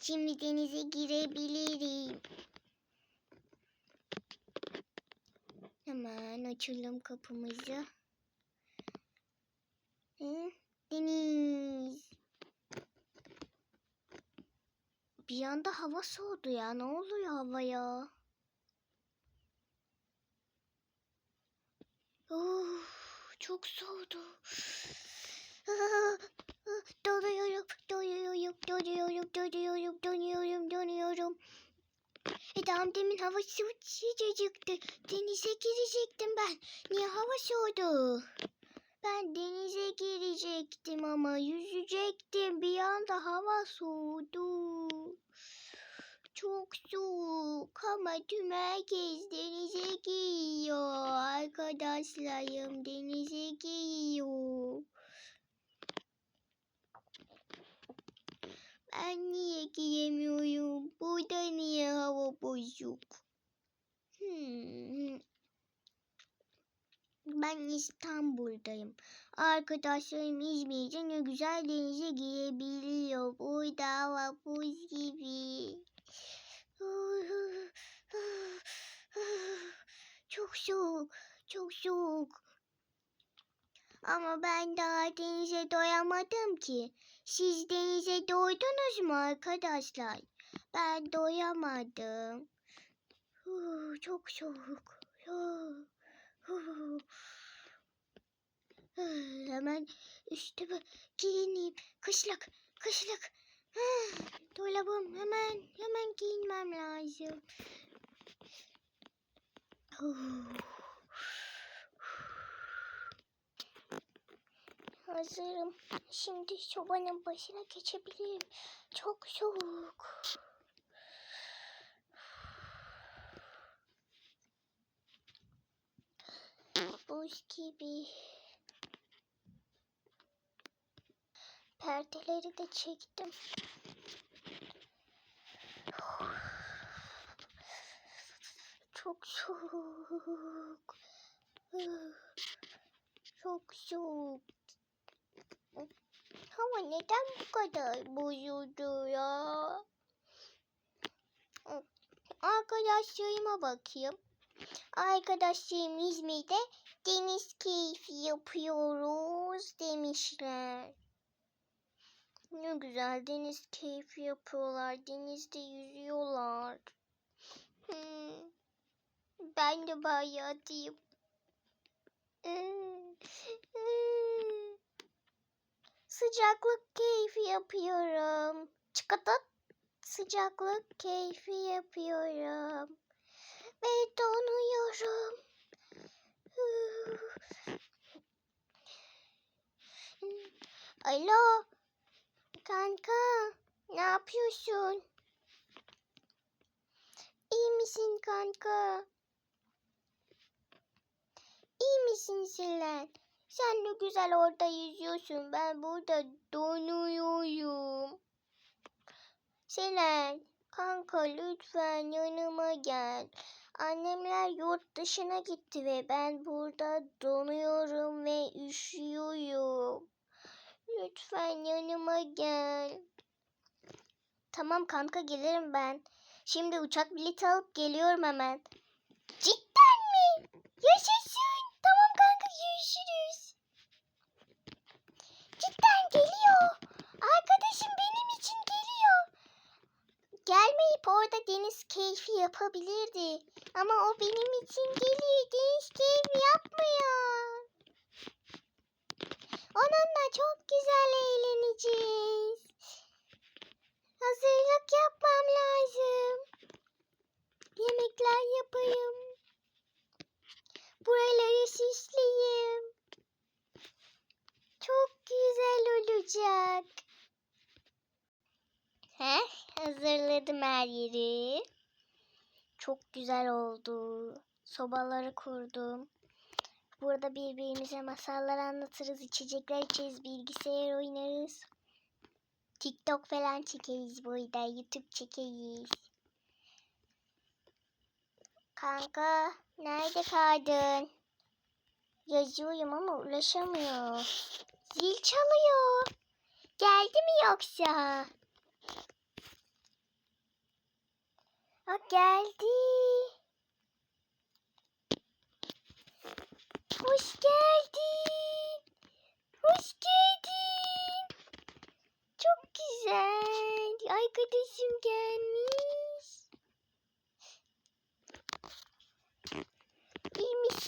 Şimdi denize girebilirim. Hemen açalım kapımızı. Deniz. Bir anda hava soğudu ya. Ne oluyor havaya? Of, çok soğudu. Ah, Donuyorum, donuyorum, donuyorum, donuyorum, donuyorum, donuyorum. E tamam demin hava sıcacıktı. Denize girecektim ben. Niye hava soğudu? Ben denize girecektim ama yüzecektim. Bir anda hava soğudu. Çok soğuk ama tüm herkes denize giriyor. Arkadaşlarım denize giriyor. Ben niye giyemiyorum? Burada niye hava bozuk? Hmm. Ben İstanbul'dayım. Arkadaşlarım İzmir'de ne güzel denize girebiliyor. Burada hava buz gibi. Çok soğuk, çok soğuk. Ama ben daha denize doyamadım ki. Siz denize doydunuz mu arkadaşlar? Ben doyamadım. Huu, Çok soğuk. Hemen üstüme giyineyim. Kışlık, kışlık. Dolabım hemen, hemen giyinmem lazım. Huu. Hazırım. Şimdi sobanın başına geçebilirim. Çok soğuk. Buz gibi. Perdeleri de çektim. Çok soğuk. Çok soğuk. Hava neden bu kadar bozuldu ya? Arkadaşlarıma bakayım. Arkadaşlarım İzmir'de deniz keyfi yapıyoruz demişler. Ne güzel deniz keyfi yapıyorlar. Denizde yüzüyorlar. Hmm. Ben de bayağı atayım. Sıcaklık keyfi yapıyorum. Çıkatat. Sıcaklık keyfi yapıyorum. Ve donuyorum. Alo. Kanka. Ne yapıyorsun? İyi misin kanka? İyi misin Selen? Sen de güzel orada yüzüyorsun. Ben burada donuyorum. Selen, kanka lütfen yanıma gel. Annemler yurt dışına gitti ve ben burada donuyorum ve üşüyorum. Lütfen yanıma gel. Tamam kanka gelirim ben. Şimdi uçak bileti alıp geliyorum hemen. Cidden mi? Yaşasın. Görüşürüz. Cidden geliyor. Arkadaşım benim için geliyor. Gelmeyip orada deniz keyfi yapabilirdi. Ama o benim için geliyor. Deniz keyfi yapmıyor. Onunla çok güzel eğleneceğiz. Hazırlık yapmam lazım. Yemekler yapayım. Buraları süsleyeyim. Çok güzel olacak. Heh, hazırladım her yeri. Çok güzel oldu. Sobaları kurdum. Burada birbirimize masallar anlatırız, içecekler içeriz, bilgisayar oynarız. TikTok falan çekeriz burada, YouTube çekeriz. Kanka, nerede kaldın? Yazıyorum ama ulaşamıyor. Zil çalıyor. Geldi mi yoksa? Ha geldi. Hoş geldin. Hoş geldin. Çok güzel. Arkadaşım gelmiş.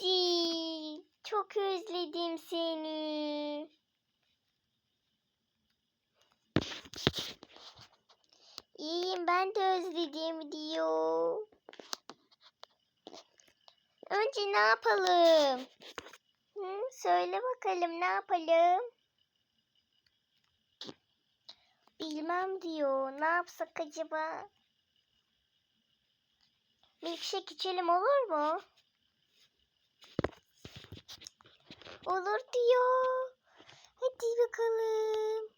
Misin? Çok özledim seni. İyiyim ben de özledim diyor. Önce ne yapalım? Hı, söyle bakalım ne yapalım? Bilmem diyor. Ne yapsak acaba? Milkshake içelim olur mu? Olur diyor. Hadi bakalım.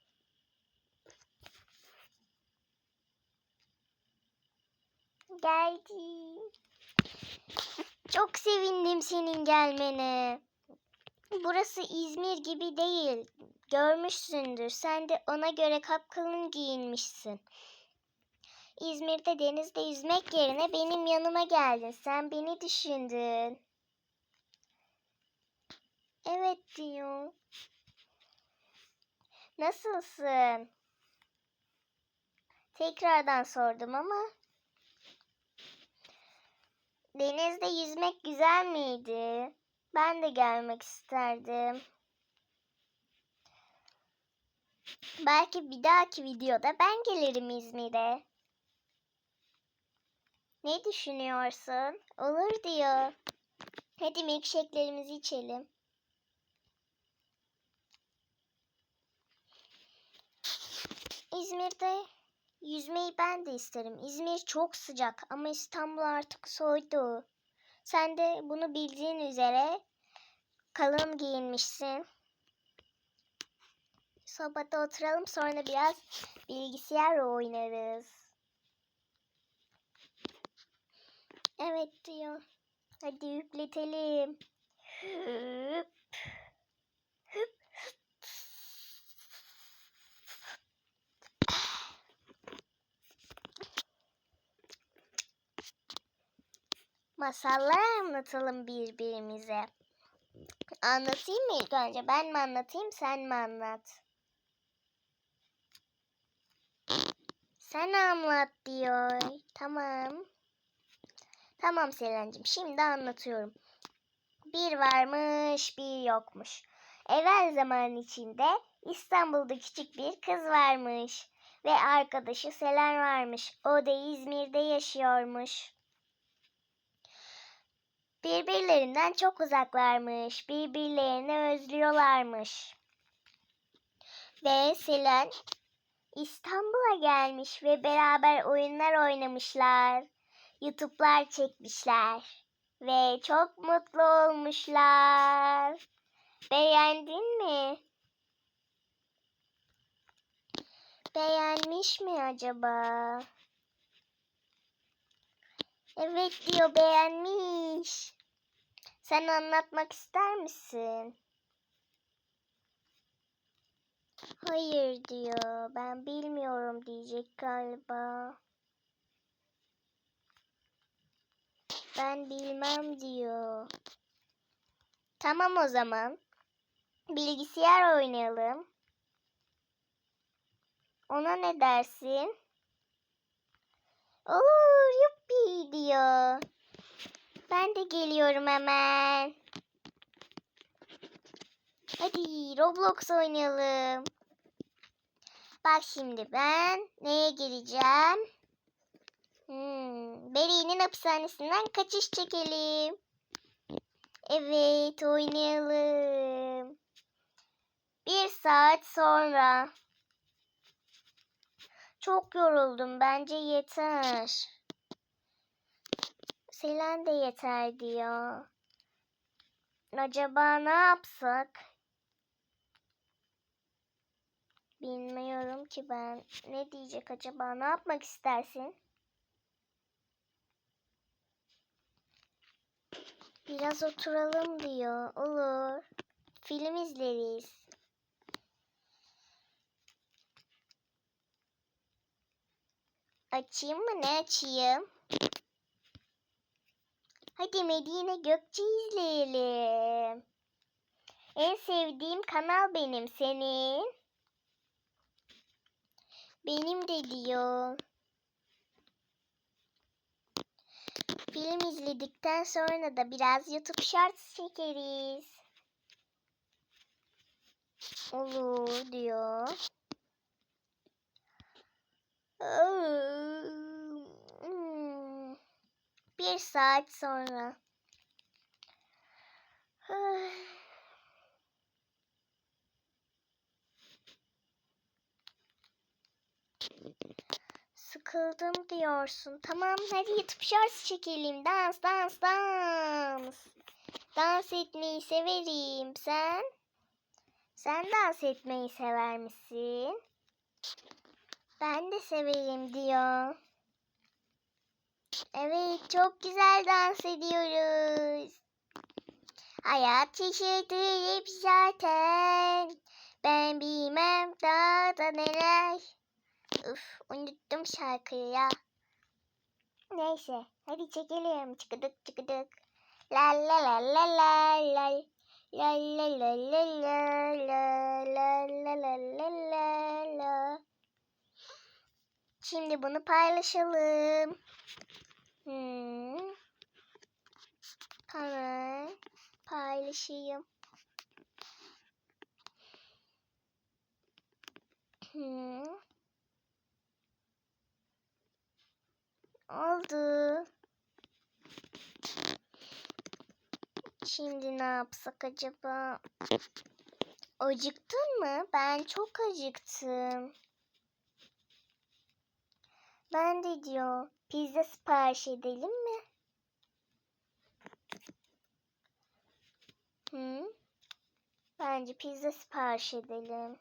Geldi. Çok sevindim senin gelmene. Burası İzmir gibi değil. Görmüşsündür. Sen de ona göre kapkalın giyinmişsin. İzmir'de denizde yüzmek yerine benim yanıma geldin. Sen beni düşündün. Evet diyor. Nasılsın? Tekrardan sordum ama. Denizde yüzmek güzel miydi? Ben de gelmek isterdim. Belki bir dahaki videoda ben gelirim İzmir'e. Ne düşünüyorsun? Olur diyor. Hadi milkshake'lerimizi içelim. İzmir'de yüzmeyi ben de isterim. İzmir çok sıcak ama İstanbul artık soğudu. Sen de bunu bildiğin üzere kalın giyinmişsin. Sobada oturalım sonra biraz bilgisayar oynarız. Evet diyor. Hadi üfletelim. Hüp. Hüp. Masallar anlatalım birbirimize. Anlatayım mı ilk önce? Ben mi anlatayım, sen mi anlat? Sen anlat diyor. Tamam. Tamam Selen'cim şimdi anlatıyorum. Bir varmış bir yokmuş. Evvel zaman içinde İstanbul'da küçük bir kız varmış. Ve arkadaşı Selen varmış. O da İzmir'de yaşıyormuş. Birbirlerinden çok uzaklarmış. Birbirlerini özlüyorlarmış. Ve Selen İstanbul'a gelmiş ve beraber oyunlar oynamışlar. YouTube'lar çekmişler. Ve çok mutlu olmuşlar. Beğendin mi? Beğenmiş mi acaba? Evet diyor beğenmiş. Sen anlatmak ister misin? Hayır diyor. Ben bilmiyorum diyecek galiba. Ben bilmem diyor. Tamam o zaman. Bilgisayar oynayalım. Ona ne dersin? Olur yuppi diyor. Ben de geliyorum hemen. Hadi Roblox oynayalım. Bak şimdi ben neye gireceğim? Hmm, Beri'nin hapishanesinden kaçış çekelim. Evet oynayalım. Bir saat sonra. Çok yoruldum. Bence yeter. Selen de yeter diyor. Acaba ne yapsak? Bilmiyorum ki ben. Ne diyecek acaba? Ne yapmak istersin? Biraz oturalım diyor. Olur. Film izleriz. Açayım mı? Ne açayım? Hadi Medine Gökçe izleyelim. En sevdiğim kanal benim senin. Benim de diyor. Film izledikten sonra da biraz YouTube Shorts çekeriz. Olur diyor. Bir saat sonra. Sıkıldım diyorsun. Tamam hadi YouTube Shorts çekelim. Dans dans dans. Dans etmeyi severim. Sen? Sen dans etmeyi sever misin? Ben de severim diyor. Evet çok güzel dans ediyoruz. Hayat hep zaten. Ben bilmem daha da neler. Üf unuttum şarkıyı ya. Neyse hadi çekelim. Çıkıdık çıkıdık. La la la la la la. La la la la la la la la la la la la. Şimdi bunu paylaşalım. Hmm. Tamam. Paylaşayım. Hmm. Oldu. Şimdi ne yapsak acaba? Acıktın mı? Ben çok acıktım. Ben de diyor. Pizza sipariş edelim mi? Hı? Bence pizza sipariş edelim.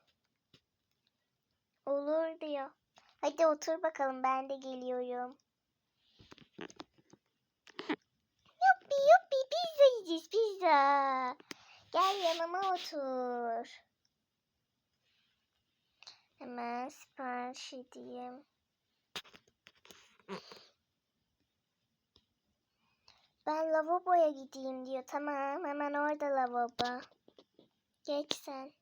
Olur diyor. Hadi otur bakalım ben de geliyorum. Yuppi yuppi pizza yiyeceğiz pizza. Gel yanıma otur. Hemen sipariş edeyim. Ben lavaboya gideyim diyor. Tamam hemen orada lavabo. Geç sen.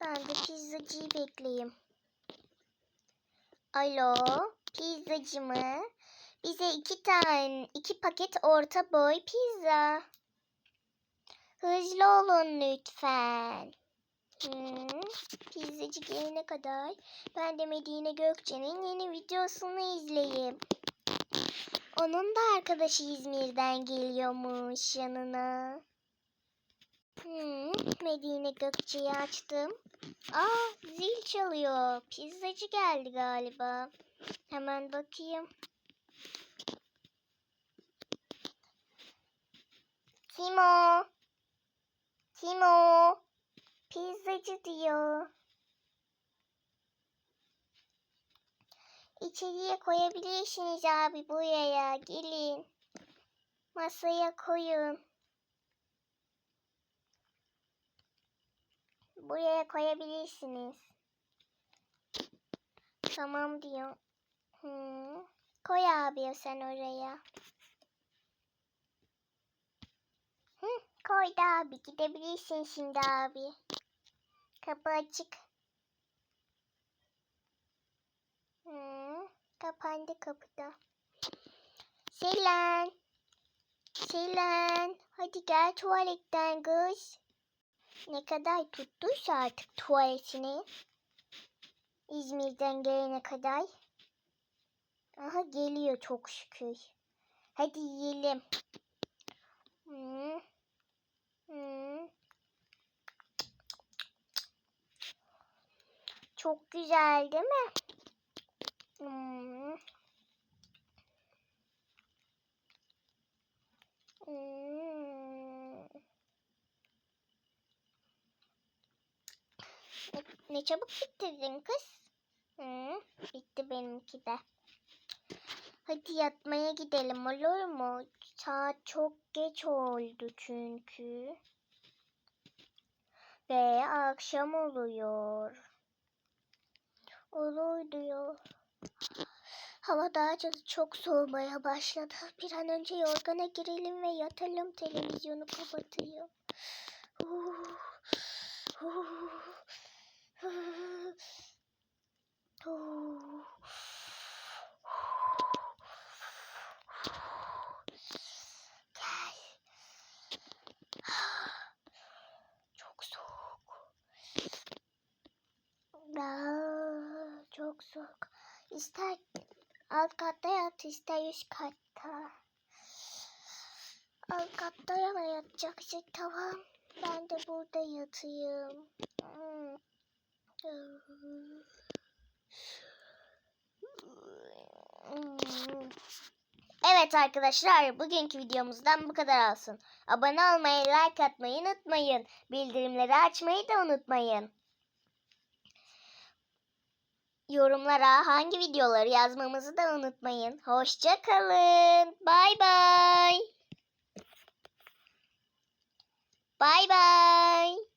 Ben de pizzacıyı bekleyeyim. Alo, pizzacı mı? Bize iki tane, iki paket orta boy pizza. Hızlı olun lütfen. Hmm, pizzacı gelene kadar ben de Medine Gökçe'nin yeni videosunu izleyeyim. Onun da arkadaşı İzmir'den geliyormuş yanına. Hmm, Medine Gökçe'yi açtım. Aa zil çalıyor. Pizzacı geldi galiba. Hemen bakayım. Kim o? Kim o? Pizzacı diyor. İçeriye koyabilirsiniz abi buraya. Gelin. Masaya koyun. Buraya koyabilirsiniz. Tamam diyor. Hmm. Koy abi sen oraya. Hı, koydu abi. Gidebilirsin şimdi abi. Kapı açık. Hmm, kapandı kapıda. Selen. Selen. Hadi gel tuvaletten kız. Ne kadar tuttuysa artık tuvaletini. İzmir'den gelene kadar. Aha geliyor çok şükür. Hadi yiyelim. Hmm. Hmm. Çok güzel değil mi? Hmm. Hmm. Ne, ne çabuk bitirdin kız. Hı, bitti benimki de. Hadi yatmaya gidelim olur mu? Saat çok geç oldu çünkü. Ve akşam oluyor. Olur diyor. Hava daha çok- soğumaya başladı. Bir an önce yorgana girelim ve yatalım. Televizyonu kapatayım. Uh, uh, uh. Gel. Çok soğuk. Aa, çok soğuk. İster alt katta yat, ister üst katta. Alt katta yana yatacaksak tamam. Ben de burada yatayım. Evet arkadaşlar bugünkü videomuzdan bu kadar olsun. Abone olmayı, like atmayı unutmayın. Bildirimleri açmayı da unutmayın. Yorumlara hangi videoları yazmamızı da unutmayın. Hoşça kalın. Bay bay. Bay bay.